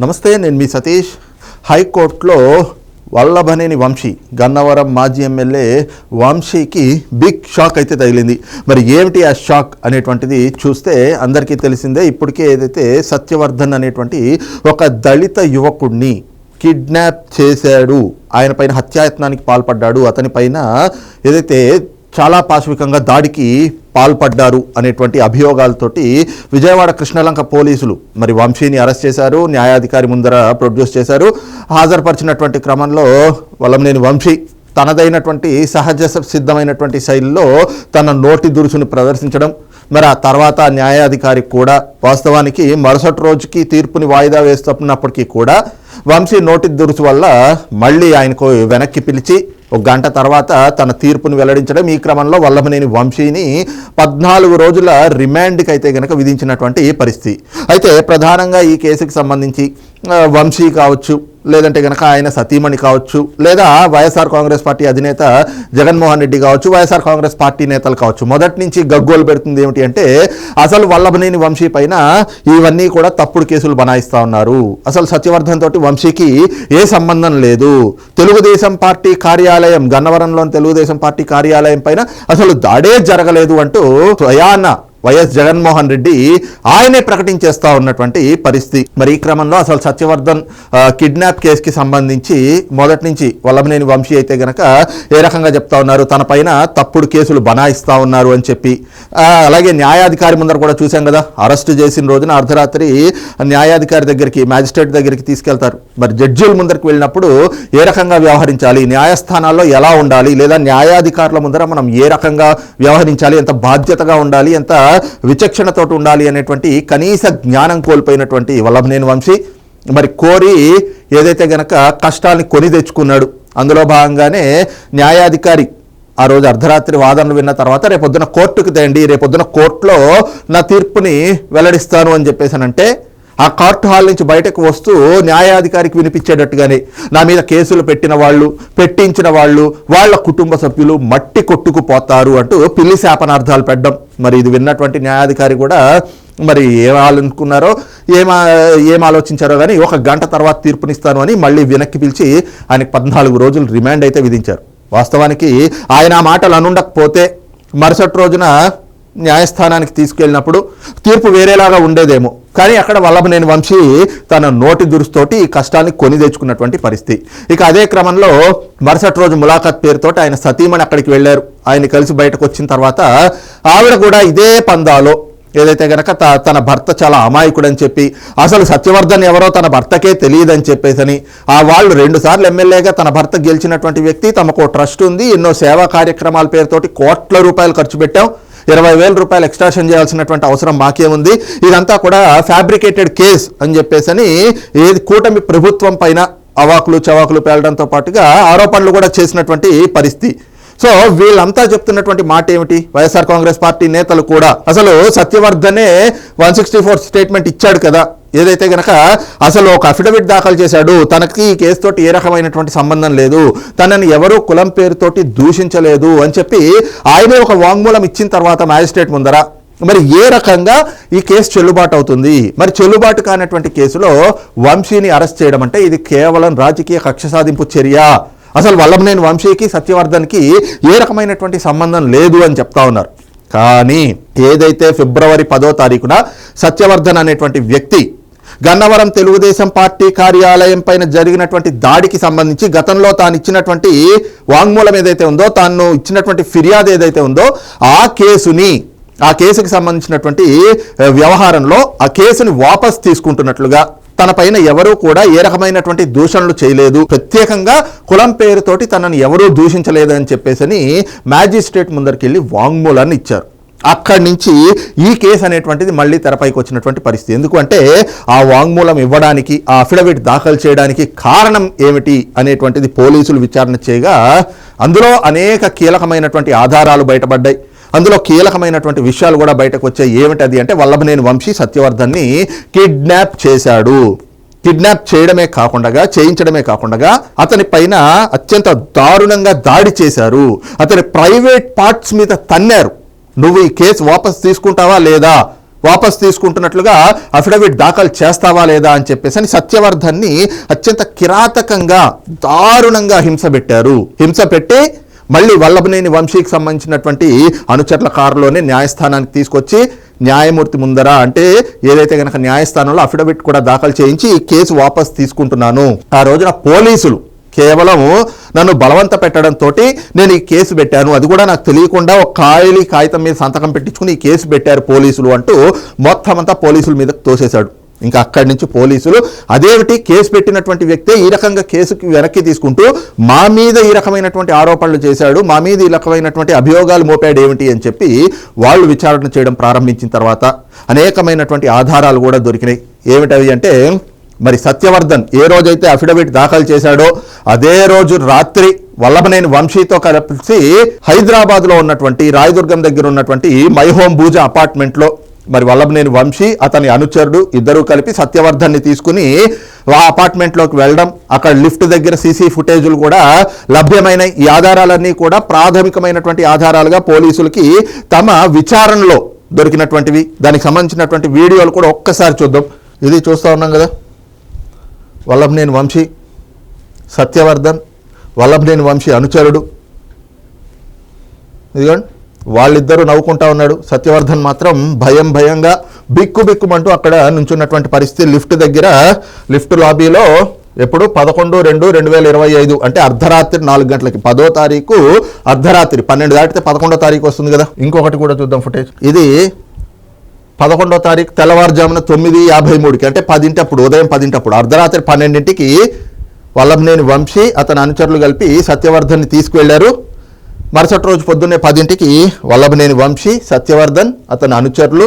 నమస్తే నేను మీ సతీష్. హైకోర్టులో వల్లభనేని వంశీ గన్నవరం మాజీ ఎమ్మెల్యే వంశీకి బిగ్ షాక్ అయితే తగిలింది. మరి ఏమిటి ఆ షాక్ అనేటువంటిది? చూస్తే అందరికీ తెలిసిందే ఇప్పటికే ఏదైతే సత్యవర్ధన్ అనేటువంటి ఒక దళిత యువకుడిని కిడ్నాప్ చేశాడు. ఆయన పైన హత్యాయత్నానికి పాల్పడ్డాడు. అతని పైన ఏదైతే చాలా పాశవికంగా దాడికి పాల్పడ్డారు అనేటువంటి అభియోగాలతోటి విజయవాడ కృష్ణలంక పోలీసులు మరి వంశీని అరెస్ట్ చేశారు న్యాయాధికారి ముందర ప్రొడ్యూస్ చేశారు. హాజరుపరిచినటువంటి క్రమంలో వలంనేని వంశీ తనదైనటువంటి సహజ సిద్ధమైనటువంటి శైలిలో తన నోటి దురుసును ప్రదర్శించడం మరి ఆ తర్వాత న్యాయాధికారి కూడా వాస్తవానికి మరుసటి రోజుకి తీర్పుని వాయిదా వేస్తున్నప్పటికీ కూడా వంశీ నోటి దురుసు వల్ల మళ్ళీ ఆయనకు వెనక్కి పిలిచి ఒక గంట తర్వాత తన తీర్పును వెల్లడించడం ఈ క్రమంలో వల్లభనేని వంశీని పద్నాలుగు రోజుల రిమాండ్కి అయితే గనక విధించినటువంటి పరిస్థితి. అయితే ప్రధానంగా ఈ కేసుకు సంబంధించి వంశీ కావచ్చు లేదంటే గనక ఆయన సతీమణి కావచ్చు లేదా వైఎస్ఆర్ కాంగ్రెస్ పార్టీ అధినేత జగన్మోహన్ రెడ్డి కావచ్చు వైఎస్ఆర్ కాంగ్రెస్ పార్టీ నేతలు కావచ్చు. మొదటి నుంచి గగ్గోలు పెడుతుంది ఏమిటి అంటే అసలు వల్లభనేని వంశీ పైన ఇవన్నీ కూడా తప్పుడు కేసులు బనాయిస్తూ ఉన్నారు. అసలు సత్యవర్ధన్ తోటి వంశీకి ఏ సంబంధం లేదు. తెలుగుదేశం పార్టీ కార్యాలయం గన్నవరంలోని తెలుగుదేశం పార్టీ కార్యాలయం పైన అసలు దాడే జరగలేదు అంటూ స్వయాన వైఎస్ జగన్మోహన్ రెడ్డి ఆయనే ప్రకటించేస్తా ఉన్నటువంటి పరిస్థితి. మరి ఈ క్రమంలో అసలు సత్యవర్ధన్ కిడ్నాప్ కేసుకి సంబంధించి మొదటి నుంచి వల్లభనేని వంశీ అయితే గనక ఏ రకంగా చెప్తా ఉన్నారు? తన పైన తప్పుడు కేసులు బనాయిస్తా ఉన్నారు అని చెప్పి. అలాగే న్యాయాధికారి ముందర కూడా చూసాం కదా అరెస్ట్ చేసిన రోజున అర్ధరాత్రి న్యాయాధికారి దగ్గరికి మ్యాజిస్ట్రేట్ దగ్గరికి తీసుకెళ్తారు. మరి జడ్జిల ముందరికి వెళ్ళినప్పుడు ఏ రకంగా వ్యవహరించాలి? న్యాయస్థానాల్లో ఎలా ఉండాలి? లేదా న్యాయాధికారుల ముందర మనం ఏ రకంగా వ్యవహరించాలి? ఎంత బాధ్యతగా ఉండాలి? ఎంత విచక్షణతో ఉండాలి అనేటువంటి కనీస జ్ఞానం కోల్పోయినటువంటి వల్లభనేని వంశీ. మరి కోరి ఏదైతే గనక కష్టాల్ని కొని తెచ్చుకున్నాడు అందులో భాగంగానే న్యాయాధికారి ఆ రోజు అర్ధరాత్రి వాదనలు విన్న తర్వాత రేపొద్దున కోర్టుకు తేండి రేపొద్దున కోర్టులో నా తీర్పుని వెల్లడిస్తాను అని చెప్పేసానంటే ఆ కార్ట్ హాల్ నుంచి బయటకు వస్తూ న్యాయాధికారికి వినిపించేటట్టుగానే నా మీద కేసులు పెట్టిన వాళ్ళు పెట్టించిన వాళ్ళు వాళ్ళ కుటుంబ సభ్యులు మట్టి కొట్టుకుపోతారు అంటూ పిల్లి శాపనార్థాలు పెట్టడం. మరి ఇది విన్నటువంటి న్యాయాధికారి కూడా మరి ఏం అనుకున్నారో ఏం ఏం ఆలోచించారో కానీ ఒక గంట తర్వాత తీర్పునిస్తాను అని మళ్ళీ వెనక్కి పిలిచి ఆయనకి పద్నాలుగు రోజులు రిమాండ్ అయితే విధించారు. వాస్తవానికి ఆయన ఆ మాటలు అనుండకపోతే మరుసటి రోజున న్యాయస్థానానికి తీసుకెళ్ళినప్పుడు తీర్పు వేరేలాగా ఉండేదేమో. కానీ అక్కడ వల్లభనేని వంశీ తన నోటి దురుస్తోటి ఈ కష్టాన్ని కొని తెచ్చుకున్నటువంటి పరిస్థితి. ఇక అదే క్రమంలో మరుసటి రోజు ములాఖత్ పేరుతోటి ఆయన సతీమణి అక్కడికి వెళ్ళారు. ఆయన కలిసి బయటకు వచ్చిన తర్వాత ఆవిడ కూడా ఇదే పందాలో ఏదైతే గనక త- తన భర్త చాలా అమాయకుడని చెప్పి అసలు సత్యవర్ధన్ ఎవరో తన భర్తకే తెలియదని చెప్పేసని ఆ వాళ్ళు రెండు సార్లు ఎమ్మెల్యేగా తన భర్త గెలిచినటువంటి వ్యక్తి తమకు ట్రస్ట్ ఉంది ఎన్నో సేవా కార్యక్రమాల పేరుతోటి కోట్ల రూపాయలు ఖర్చు పెట్టాం. ఇరవై వేల రూపాయలు ఎక్స్ట్రాషన్ చేయాల్సినటువంటి అవసరం మాకేముంది? ఇదంతా కూడా ఫ్యాబ్రికేటెడ్ కేస్ అని చెప్పేసి ఏది కూటమి ప్రభుత్వం పైన అవాకులు చవాకులు పేలడంతో పాటుగా ఆరోపణలు కూడా చేసినటువంటి పరిస్థితి. సో వీళ్ళంతా చెప్తున్నటువంటి మాట ఏమిటి? వైఎస్ఆర్ కాంగ్రెస్ పార్టీ నేతలు కూడా. అసలు సత్యవర్ధనే వన్ సిక్స్టీ ఫోర్ స్టేట్మెంట్ ఇచ్చాడు కదా. ఏదైతే గనక అసలు ఒక అఫిడవిట్ దాఖలు చేశాడు తనకి ఈ కేసుతోటి ఏ రకమైనటువంటి సంబంధం లేదు. తనని ఎవరూ కులం పేరుతోటి దూషించలేదు అని చెప్పి ఆయనే ఒక వాంగ్మూలం ఇచ్చిన తర్వాత మ్యాజిస్ట్రేట్ ముందర. మరి ఏ రకంగా ఈ కేసు చెల్లుబాటు అవుతుంది? మరి చెల్లుబాటు కానటువంటి కేసులో వంశీని అరెస్ట్ చేయడం అంటే ఇది కేవలం రాజకీయ కక్ష సాధింపు చర్య. అసలు వల్లభనేని వంశీకి సత్యవర్ధన్కి ఏ రకమైనటువంటి సంబంధం లేదు అని చెప్తా ఉన్నారు. కానీ ఏదైతే ఫిబ్రవరి పదో తారీఖున సత్యవర్ధన్ అనేటువంటి వ్యక్తి గన్నవరం తెలుగుదేశం పార్టీ కార్యాలయం పైన జరిగినటువంటి దాడికి సంబంధించి గతంలో తాను ఇచ్చినటువంటి వాంగ్మూలం ఏదైతే ఉందో తాను ఇచ్చినటువంటి ఫిర్యాదు ఏదైతే ఉందో ఆ కేసుని ఆ కేసుకి సంబంధించినటువంటి వ్యవహారంలో ఆ కేసుని వాపస్ తీసుకుంటున్నట్లుగా తన పైన ఎవరూ కూడా ఏ రకమైనటువంటి దూషణలు చేయలేదు. ప్రత్యేకంగా కులం పేరుతోటి తనని ఎవరూ దూషించలేదని చెప్పేసి మ్యాజిస్ట్రేట్ ముందరికి వెళ్ళి వాంగ్మూలాన్ని ఇచ్చారు. అక్కడి నుంచి ఈ కేసు అనేటువంటిది మళ్ళీ తెరపైకి వచ్చినటువంటి పరిస్థితి. ఎందుకంటే ఆ వాంగ్మూలం ఇవ్వడానికి ఆ అఫిడవిట్ దాఖలు చేయడానికి కారణం ఏమిటి అనేటువంటిది పోలీసులు విచారణ చేయగా అందులో అనేక కీలకమైనటువంటి ఆధారాలు బయటపడ్డాయి. అందులో కీలకమైనటువంటి విషయాలు కూడా బయటకు వచ్చాయి. ఏమిటది అంటే వల్లభనేని వంశీ సత్యవర్ధన్ని కిడ్నాప్ చేశాడు. కిడ్నాప్ చేయడమే కాకుండా చేయించడమే కాకుండా అతని పైన అత్యంత దారుణంగా దాడి చేశారు. అతని ప్రైవేట్ పార్ట్స్ మీద తన్నారు. నువ్వు ఈ కేసు వాపస్ తీసుకుంటావా లేదా? వాపస్ తీసుకుంటున్నట్లుగా అఫిడవిట్ దాఖలు చేస్తావా లేదా అని చెప్పేసి అని సత్యవర్ధన్ని అత్యంత కిరాతకంగా దారుణంగా హింస పెట్టారు. హింస పెట్టి మళ్ళీ వల్లభనేని వంశీకి సంబంధించినటువంటి అనుచరుల కారులోనే న్యాయస్థానానికి తీసుకొచ్చి న్యాయమూర్తి ముందర అంటే ఏదైతే కనుక న్యాయస్థానంలో అఫిడవిట్ కూడా దాఖలు చేయించి ఈ కేసు వాపస్ తీసుకుంటున్నాను. ఆ రోజున పోలీసులు కేవలం నన్ను బలవంత పెట్టడంతో నేను ఈ కేసు పెట్టాను. అది కూడా నాకు తెలియకుండా ఒక కాయలి కాగితం మీద సంతకం పెట్టించుకుని ఈ కేసు పెట్టారు పోలీసులు అంటూ మొత్తం అంతా పోలీసుల మీద తోసేశాడు. ఇంకా అక్కడి నుంచి పోలీసులు అదేమిటి కేసు పెట్టినటువంటి వ్యక్తే ఈ రకంగా కేసుకి వెనక్కి తీసుకుంటూ మా మీద ఈ రకమైనటువంటి ఆరోపణలు చేశాడు మా మీద ఈ రకమైనటువంటి అభియోగాలు మోపాడు ఏమిటి అని చెప్పి వాళ్ళు విచారణ చేయడం ప్రారంభించిన తర్వాత అనేకమైనటువంటి ఆధారాలు కూడా దొరికినాయి. ఏమిటవి అంటే మరి సత్యవర్ధన్ ఏ రోజైతే అఫిడవిట్ దాఖలు చేశాడో అదే రోజు రాత్రి వల్లభనేని వంశీతో కలిసి హైదరాబాద్లో ఉన్నటువంటి రాయదుర్గం దగ్గర ఉన్నటువంటి మై హోమ్ భూజ అపార్ట్మెంట్లో మరి వల్లభనేని వంశీ అతని అనుచరుడు ఇద్దరూ కలిపి సత్యవర్ధన్ని తీసుకుని ఆ అపార్ట్మెంట్లోకి వెళ్ళడం అక్కడ లిఫ్ట్ దగ్గర సీసీ ఫుటేజులు కూడా లభ్యమైన ఈ ఆధారాలన్నీ కూడా ప్రాథమికమైనటువంటి ఆధారాలుగా పోలీసులకి తమ విచారణలో దొరికినటువంటివి దానికి సంబంధించినటువంటి వీడియోలు కూడా ఒక్కసారి చూద్దాం. ఇది చూస్తూ ఉన్నాం కదా. వల్లభనేని వంశీ సత్యవర్ధన్ వల్లభనేని వంశీ అనుచరుడు. ఇదిగోండి. వాళ్ళిద్దరూ నవ్వుకుంటా ఉన్నాడు. సత్యవర్ధన్ మాత్రం భయం భయంగా బిక్కు బిక్కుమంటూ అక్కడ నుంచున్నటువంటి పరిస్థితి లిఫ్ట్ దగ్గర లిఫ్ట్ లాబీలో ఎప్పుడు? పదకొండు రెండు రెండు వేల ఇరవై ఐదు అంటే అర్ధరాత్రి నాలుగు గంటలకి. పదో తారీఖు అర్ధరాత్రి. పన్నెండు దాటితే పదకొండో తారీఖు వస్తుంది కదా. ఇంకొకటి కూడా చూద్దాం ఫుటేజ్ ఇది పదకొండో తారీఖు తెల్లవారుజామున తొమ్మిది యాభై మూడుకి అంటే పదింటప్పుడు ఉదయం పదింటప్పుడు అర్ధరాత్రి పన్నెండింటికి వల్లభనేని వంశీ అతని అనుచరులు కలిపి సత్యవర్ధన్ని తీసుకువెళ్ళారు మరుసటి రోజు పొద్దున్నే పదింటికి వల్లభనేని వంశీ సత్యవర్ధన్ అతని అనుచరులు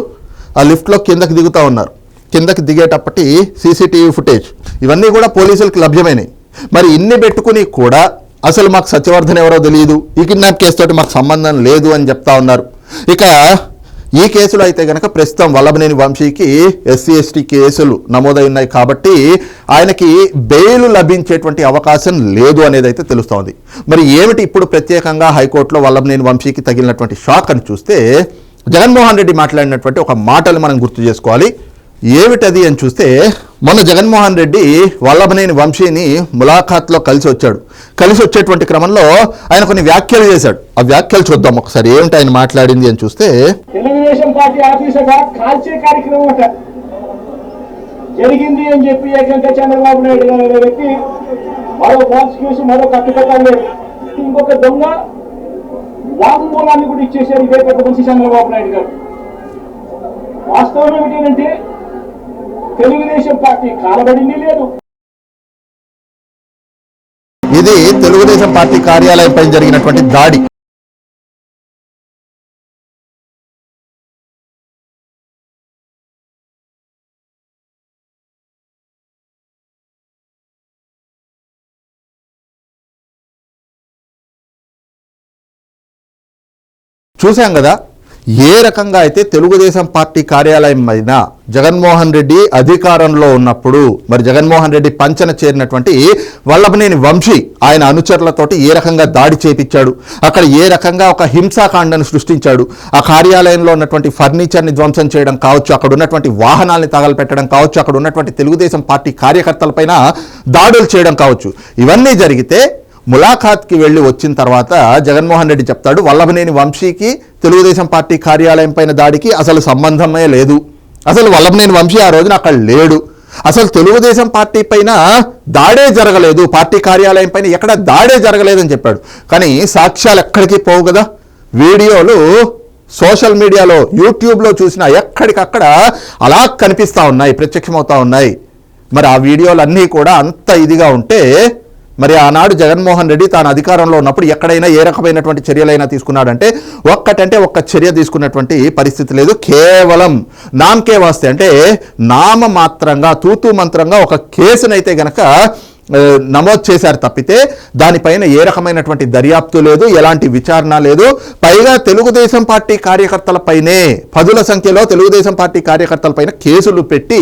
ఆ లిఫ్ట్లో కిందకి దిగుతూ ఉన్నారు. కిందకి దిగేటప్పటి సీసీటీవీ ఫుటేజ్. ఇవన్నీ కూడా పోలీసులకు లభ్యమైనవి మరి ఇన్ని పెట్టుకుని కూడా అసలు మాకు సత్యవర్ధన్ ఎవరో తెలియదు ఈ కిడ్నాప్ కేసు తోటి మాకు సంబంధం లేదు అని చెప్తా ఉన్నారు. ఇక ఈ కేసులో అయితే గనక ప్రస్తుతం వల్లభనేని వంశీకి ఎస్సీ ఎస్టీ కేసులు నమోదై ఉన్నాయి కాబట్టి ఆయనకి బెయిల్ లభించేటువంటి అవకాశం లేదు అనేది అయితే తెలుస్తోంది. మరి ఏమిటి ఇప్పుడు ప్రత్యేకంగా హైకోర్టులో వల్లభనేని వంశీకి తగిలినటువంటి షాక్ అని చూస్తే జగన్మోహన్ రెడ్డి మాట్లాడినటువంటి ఒక మాటలు మనం గుర్తు చేసుకోవాలి. ఏమిటది అని చూస్తే మొన్న జగన్మోహన్ రెడ్డి వల్లభనేని వంశీని ములాఖాత్లో కలిసి వచ్చాడు. కలిసి వచ్చేటువంటి క్రమంలో ఆయన కొన్ని వ్యాఖ్యలు చేశాడు. ఆ వ్యాఖ్యలు చూద్దాం ఒకసారి. ఏమిటి ఆయన మాట్లాడింది అని చూస్తే తెలుగుదేశం పార్టీ కాల్చే కార్యక్రమం అట. జరిగింది అని చెప్పి చంద్రబాబు నాయుడు గారు అనే వ్యక్తి మరో ప్రాసిక్యూషన్ మరో కట్టుకట్టాలి ఇంకొక దొంగ వాంగ్మూలాన్ని కూడా ఇచ్చేశారు ఇదే పెద్ద చంద్రబాబు నాయుడు గారు. వాస్తవం ఏమిటంటే తెలుగుదేశం పార్టీ కాలబడింది లేదు. ఇది తెలుగుదేశం పార్టీ కార్యాలయంపై జరిగినటువంటి దాడి. చూశాం కదా ఏ రకంగా అయితే తెలుగుదేశం పార్టీ కార్యాలయం అయినా జగన్మోహన్ రెడ్డి అధికారంలో ఉన్నప్పుడు మరి జగన్మోహన్ రెడ్డి పంచన చేరినటువంటి వల్లభనేని వంశీ ఆయన అనుచరులతోటి ఏ రకంగా దాడి చేపించాడు? అక్కడ ఏ రకంగా ఒక హింసాకాండను సృష్టించాడు? ఆ కార్యాలయంలో ఉన్నటువంటి ఫర్నిచర్ని ధ్వంసం చేయడం కావచ్చు అక్కడ ఉన్నటువంటి వాహనాల్ని తగలపెట్టడం కావచ్చు అక్కడ ఉన్నటువంటి తెలుగుదేశం పార్టీ కార్యకర్తలపైన దాడులు చేయడం కావచ్చు. ఇవన్నీ జరిగితే ములాఖాత్కి వెళ్ళి వచ్చిన తర్వాత జగన్మోహన్ రెడ్డి చెప్తాడు వల్లభనేని వంశీకి తెలుగుదేశం పార్టీ కార్యాలయం పైన దాడికి అసలు సంబంధమే లేదు. అసలు వల్లభనేని వంశీ ఆ రోజున అక్కడ లేడు. అసలు తెలుగుదేశం పార్టీ పైన దాడే జరగలేదు. పార్టీ కార్యాలయం పైన ఎక్కడ దాడే జరగలేదని చెప్పాడు. కానీ సాక్ష్యాలు ఎక్కడికి పోవు కదా? వీడియోలు సోషల్ మీడియాలో యూట్యూబ్లో చూసిన ఎక్కడికక్కడ అలా కనిపిస్తూ ఉన్నాయి ప్రత్యక్షమవుతూ ఉన్నాయి. మరి ఆ వీడియోలన్నీ కూడా అంత ఇదిగా ఉంటే మరి ఆనాడు జగన్మోహన్ రెడ్డి తాను అధికారంలో ఉన్నప్పుడు ఎక్కడైనా ఏ రకమైనటువంటి చర్యలైనా తీసుకున్నాడంటే ఒక్కటంటే ఒక్క చర్య తీసుకున్నటువంటి పరిస్థితి లేదు. కేవలం నామకే వాస్తే అంటే నామ మాత్రంగా తూతూ మంత్రంగా ఒక కేసునైతే గనక నమోదు చేశారు తప్పితే దానిపైన ఏ రకమైనటువంటి దర్యాప్తు లేదు ఎలాంటి విచారణ లేదు. పైగా తెలుగుదేశం పార్టీ కార్యకర్తలపైనే పదుల సంఖ్యలో తెలుగుదేశం పార్టీ కార్యకర్తలపైన కేసులు పెట్టి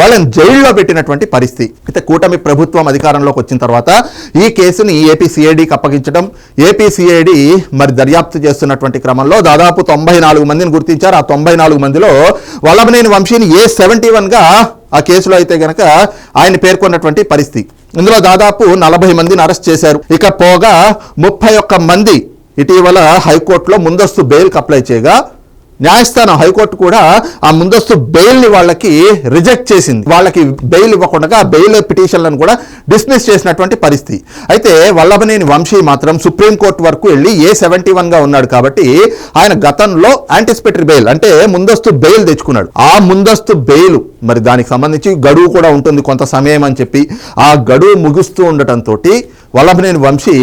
వాళ్ళని జైల్లో పెట్టినటువంటి పరిస్థితి. అయితే కూటమి ప్రభుత్వం అధికారంలోకి వచ్చిన తర్వాత ఈ కేసుని ఏపీసీఐడికి అప్పగించడం ఏపీసీఐడి మరి దర్యాప్తు చేస్తున్నటువంటి క్రమంలో దాదాపు తొంభై నాలుగు మందిని గుర్తించారు. ఆ తొంభై నాలుగు మందిలో వల్లభనేని వంశీని ఏ సెవెంటీ వన్గా ఆ కేసులో అయితే గనక ఆయన పేర్కొన్నటువంటి పరిస్థితి. ఇందులో దాదాపు నలభై మందిని అరెస్ట్ చేశారు. ఇక పోగా ముప్పై ఒక్క మంది ఇటీవల హైకోర్టులో ముందస్తు బెయిల్కి అప్లై చేయగా న్యాయస్థానం హైకోర్టు కూడా ఆ ముందస్తు బెయిల్ని వాళ్ళకి రిజెక్ట్ చేసింది. వాళ్ళకి బెయిల్ ఇవ్వకుండా బెయిల్ పిటిషన్లను కూడా డిస్మిస్ చేసినటువంటి పరిస్థితి. అయితే వల్లభనేని వంశీ మాత్రం సుప్రీంకోర్టు వరకు వెళ్ళి ఏ సెవెంటీ వన్గా ఉన్నాడు కాబట్టి ఆయన గతంలో యాంటిసిపేటరీ బెయిల్ అంటే ముందస్తు బెయిల్ తెచ్చుకున్నాడు. ఆ ముందస్తు బెయిల్ మరి దానికి సంబంధించి గడువు కూడా ఉంటుంది కొంత సమయం అని చెప్పి ఆ గడువు ముగుస్తూ ఉండటంతో వల్లభనేని వంశీ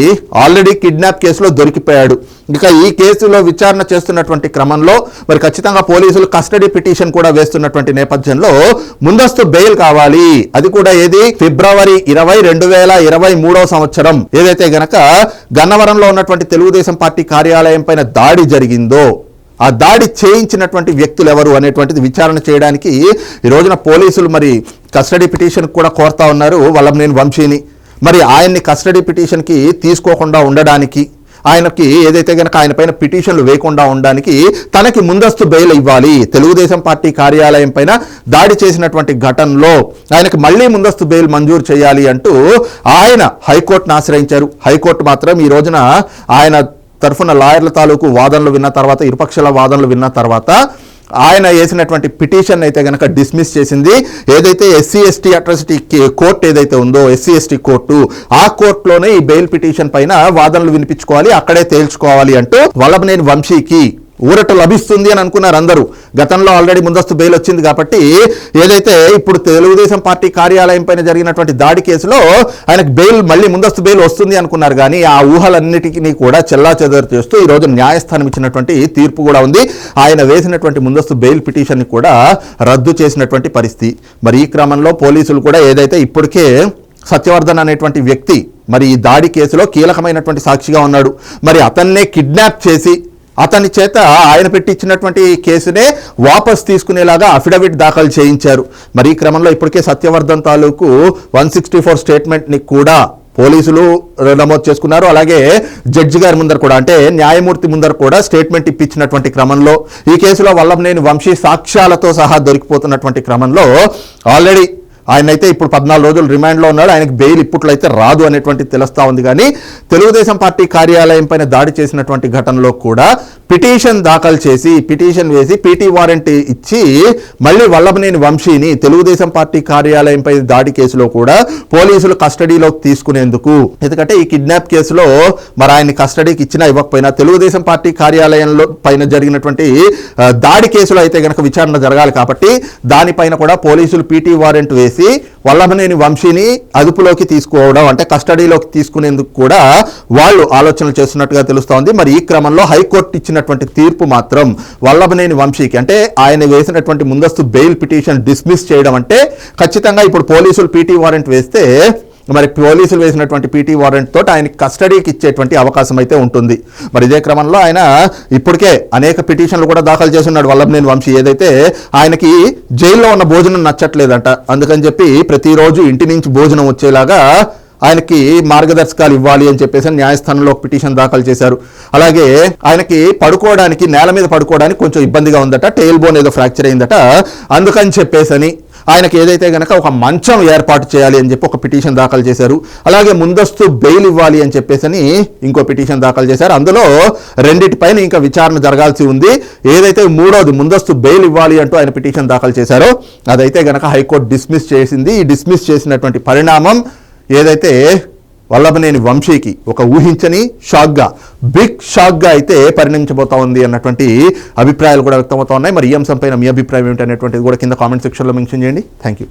ఆల్రెడీ కిడ్నాప్ కేసులో దొరికిపోయాడు. ఇక ఈ కేసులో విచారణ చేస్తున్నటువంటి క్రమంలో మరి ఖచ్చితంగా పోలీసులు కస్టడీ పిటిషన్ కూడా వేస్తున్నటువంటి నేపథ్యంలో ముందస్తు బెయిల్ కావాలి. అది కూడా ఏది? ఫిబ్రవరి ఇరవై రెండు వేల ఇరవై మూడో సంవత్సరం. ఏదైతే గనక గన్నవరంలో ఉన్నటువంటి తెలుగుదేశం పార్టీ కార్యాలయం పైన దాడి జరిగిందో ఆ దాడి చేయించినటువంటి వ్యక్తులు ఎవరు అనేటువంటిది విచారణ చేయడానికి ఈ రోజున పోలీసులు మరి కస్టడీ పిటిషన్ కూడా కోరుతా ఉన్నారు. వల్లభనేని వంశీని. మరి ఆయన్ని కస్టడీ పిటిషన్కి తీసుకోకుండా ఉండడానికి ఆయనకి ఏదైతే కనుక ఆయన పైన పిటిషన్లు వేయకుండా ఉండడానికి తనకి ముందస్తు బెయిల్ ఇవ్వాలి. తెలుగుదేశం పార్టీ కార్యాలయం పైన దాడి చేసినటువంటి ఘటనలో ఆయనకి మళ్ళీ ముందస్తు బెయిల్ మంజూరు చేయాలి అంటూ ఆయన హైకోర్టును ఆశ్రయించారు. హైకోర్టు మాత్రం ఈ రోజున ఆయన తరఫున లాయర్ల తాలూకు వాదనలు విన్న తర్వాత ఇరుపక్షాల వాదనలు విన్న తర్వాత ఆయన వేసినటువంటి పిటిషన్ అయితే కనుక డిస్మిస్ చేసింది. ఏదైతే ఎస్సీ ఎస్టీ అట్రాసిటీ కోర్టు ఏదైతే ఉందో ఎస్సీ ఎస్టీ కోర్టు ఆ కోర్టులోనే ఈ బెయిల్ పిటిషన్ పైన వాదనలు వినిపించుకోవాలి అక్కడే తేల్చుకోవాలి అంటూ వల్లభనేని వంశీకి ఊరట లభిస్తుంది అని అనుకున్నారు అందరూ. గతంలో ఆల్రెడీ ముందస్తు బెయిల్ వచ్చింది కాబట్టి ఏదైతే ఇప్పుడు తెలుగుదేశం పార్టీ కార్యాలయం పైన జరిగినటువంటి దాడి కేసులో ఆయనకు బెయిల్ మళ్ళీ ముందస్తు బెయిల్ వస్తుంది అనుకున్నారు కానీ ఆ ఊహలన్నిటికీ కూడా చెల్లా చెదరు చేస్తూ ఈ రోజు న్యాయస్థానం ఇచ్చినటువంటి తీర్పు కూడా ఉంది. ఆయన వేసినటువంటి ముందస్తు బెయిల్ పిటిషన్ కూడా రద్దు చేసినటువంటి పరిస్థితి. మరి ఈ క్రమంలో పోలీసులు కూడా ఏదైతే ఇప్పటికే సత్యవర్ధన్ అనేటువంటి వ్యక్తి మరి ఈ దాడి కేసులో కీలకమైనటువంటి సాక్షిగా ఉన్నాడు. మరి అతన్నే కిడ్నాప్ చేసి అతని చేత ఆయన పెట్టించినటువంటి కేసునే వాపస్ తీసుకునేలాగా అఫిడవిట్ దాఖలు చేయించారు. మరి ఈ క్రమంలో ఇప్పటికే సత్యవర్ధన్ తాలూకు వన్ సిక్స్టీ ఫోర్ స్టేట్మెంట్ని కూడా పోలీసులు నమోదు చేసుకున్నారు. అలాగే జడ్జి గారి ముందర కూడా అంటే న్యాయమూర్తి ముందర కూడా స్టేట్మెంట్ ఇప్పించినటువంటి క్రమంలో ఈ కేసులో వల్లభనేని వంశీ సాక్ష్యాలతో సహా దొరికిపోతున్నటువంటి క్రమంలో ఆల్రెడీ ఆయన అయితే ఇప్పుడు పద్నాలుగు రోజులు రిమాండ్లో ఉన్నాడు. ఆయనకి బెయిల్ ఇప్పట్లో అయితే రాదు అనేటువంటి తెలుస్తా ఉంది. కానీ తెలుగుదేశం పార్టీ కార్యాలయం పైన దాడి చేసినటువంటి ఘటనలో కూడా పిటిషన్ దాఖలు చేసి పిటిషన్ వేసి పీటీ వారెంట్ ఇచ్చి మళ్ళీ వల్లభనేని వంశీని తెలుగుదేశం పార్టీ కార్యాలయంపై దాడి కేసులో కూడా పోలీసులు కస్టడీలోకి తీసుకునేందుకు. ఎందుకంటే ఈ కిడ్నాప్ కేసులో మరి ఆయన కస్టడీకి ఇచ్చినా ఇవ్వకపోయినా తెలుగుదేశం పార్టీ కార్యాలయంలో పైన జరిగినటువంటి దాడి కేసులో అయితే గనక విచారణ జరగాలి కాబట్టి దానిపైన కూడా పోలీసులు పీటీ వారెంట్ వేసి వల్లభనేని వంశీని అదుపులోకి తీసుకోవడం అంటే కస్టడీలోకి తీసుకునేందుకు కూడా వాళ్ళు ఆలోచనలు చేస్తున్నట్టుగా తెలుస్తోంది. మరి ఈ క్రమంలో హైకోర్టు ఇచ్చినటువంటి తీర్పు మాత్రం వల్లభనేని వంశీకి అంటే ఆయన వేసినటువంటి ముందస్తు బెయిల్ పిటిషన్ డిస్మిస్ చేయడం అంటే ఖచ్చితంగా ఇప్పుడు పోలీసులు పీటీ వారెంట్ వేస్తే మరి పోలీసులు వేసినటువంటి పీటీ వారెంట్ తోటి ఆయనకి కస్టడీకి ఇచ్చేటువంటి అవకాశం అయితే ఉంటుంది. మరి ఇదే క్రమంలో ఆయన ఇప్పటికే అనేక పిటిషన్లు కూడా దాఖలు చేస్తున్నాడు వల్లభనేని వంశీ. ఏదైతే ఆయనకి జైల్లో ఉన్న భోజనం నచ్చట్లేదంట. అందుకని చెప్పి ప్రతిరోజు ఇంటి నుంచి భోజనం వచ్చేలాగా ఆయనకి మార్గదర్శకాలు ఇవ్వాలి అని చెప్పేసి న్యాయస్థానంలో పిటిషన్ దాఖలు చేశారు. అలాగే ఆయనకి పడుకోవడానికి నేల మీద పడుకోవడానికి కొంచెం ఇబ్బందిగా ఉందట. టెయిల్ బోన్ ఏదో ఫ్రాక్చర్ అయిందట. అందుకని చెప్పేసని ఆయనకి ఏదైతే గనక ఒక మంచం ఏర్పాటు చేయాలి అని చెప్పి ఒక పిటిషన్ దాఖలు చేశారు. అలాగే ముందస్తు బెయిల్ ఇవ్వాలి అని చెప్పేసి ఇంకో పిటిషన్ దాఖలు చేశారు. అందులో రెండిటిపైన ఇంకా విచారణ జరగాల్సి ఉంది. ఏదైతే మూడోది ముందస్తు బెయిల్ ఇవ్వాలి అంటూ ఆయన పిటిషన్ దాఖలు చేశారో అదైతే గనక హైకోర్టు డిస్మిస్ చేసింది. ఈ డిస్మిస్ చేసినటువంటి పరిణామం ఏదైతే వల్లభనేని వంశీకి ఒక ఊహించని షాక్గా బిగ్ షాక్గా అయితే పరిణమించబోతా ఉంది అన్నటువంటి అభిప్రాయాలు కూడా వ్యక్తమవుతా ఉన్నాయి. మరి ఈ అంశంపైన మీ అభిప్రాయం ఏమిటి అనేటువంటిది కూడా కింద కామెంట్ సెక్షన్లో మెన్షన్ చేయండి. Thank you